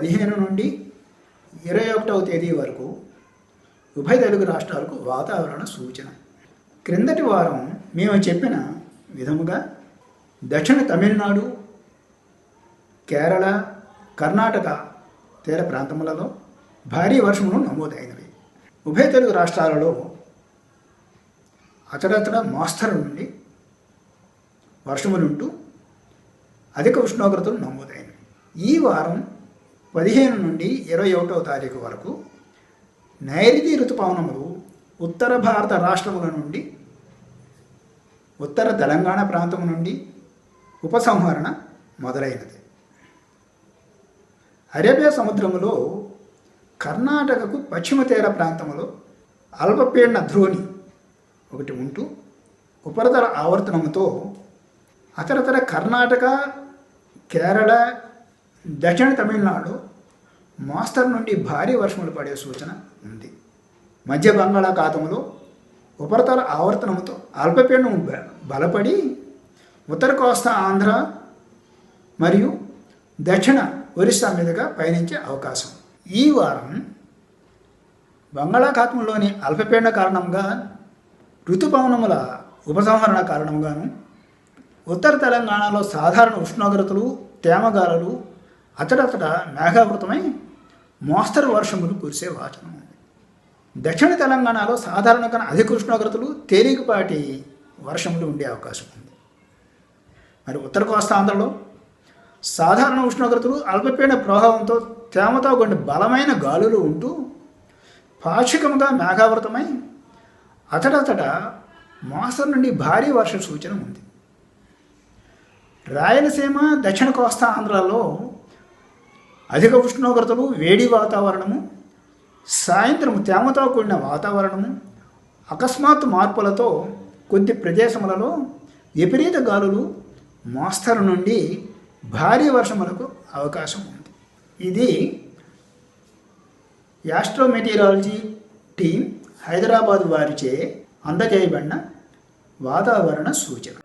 పదిహేను నుండి ఇరవై ఒకటవ తేదీ వరకు ఉభయ తెలుగు రాష్ట్రాలకు వాతావరణ సూచన. క్రిందటి వారం మేము చెప్పిన విధముగా దక్షిణ తమిళనాడు కేరళ కర్ణాటక తీర ప్రాంతములలో భారీ వర్షములు నమోదైనవి. ఉభయ తెలుగు రాష్ట్రాలలో అచడచడ మోస్తరు నుండి వర్షములుంటూ అధిక ఉష్ణోగ్రతలు నమోదైనవి. ఈ వారం పదిహేను నుండి ఇరవై ఒకటవ తారీఖు వరకు నైరుతి ఋతుపవనములు ఉత్తర భారత రాష్ట్రముల నుండి ఉత్తర తెలంగాణ ప్రాంతం నుండి ఉపసంహరణ మొదలైనది. అరేబియా సముద్రములో కర్ణాటకకు పశ్చిమ తీర ప్రాంతంలో అల్పపీడన ద్రోణి ఒకటి ఉంటూ ఉపరితల ఆవర్తనముతో అతరతర కర్ణాటక కేరళ దక్షిణ తమిళనాడు మోస్తరు నుండి భారీ వర్షములు పడే సూచన ఉంది. మధ్య బంగాళాఖాతంలో ఉపరితల ఆవర్తనంతో అల్పపీడనం బ- బలపడి ఉత్తర కోస్తా ఆంధ్ర మరియు దక్షిణ ఒరిస్సా మీదుగా పయనించే అవకాశం. ఈ వారం బంగాళాఖాతంలోని అల్పపీడన కారణంగా ఋతుపవనముల ఉపసంహరణ కారణంగాను ఉత్తర తెలంగాణలో సాధారణ ఉష్ణోగ్రతలు తేమగాలులు అతడతడ మేఘావృతమై మోస్తరు వర్షములు కురిసే వాచనం ఉంది దక్షిణ తెలంగాణలో సాధారణ కన్నా అధిక ఉష్ణోగ్రతలు తేలికపాటి వర్షములు ఉండే అవకాశం ఉంది. మరి ఉత్తర కోస్తా ఆంధ్రలో సాధారణ ఉష్ణోగ్రతలు అల్పపీడన ప్రభావంతో తేమతో కొన్ని బలమైన గాలులు ఉంటూ పాక్షికముగా మేఘావృతమై అతడతడ మోస్తరు నుండి భారీ వర్ష సూచన ఉంది. రాయలసీమ దక్షిణ కోస్తా ఆంధ్రాలో అధిక ఉష్ణోగ్రతలు వేడి వాతావరణము సాయంత్రం తేమతో కూడిన వాతావరణము అకస్మాత్ మార్పులతో కొద్ది ప్రదేశములలో విపరీత గాలులు మోస్తరు నుండి భారీ వర్షములకు అవకాశం ఉంది. ఇది యాస్ట్రోమెటీరాలజీ టీం హైదరాబాద్ వారిచే అందజేయబడిన వాతావరణ సూచన.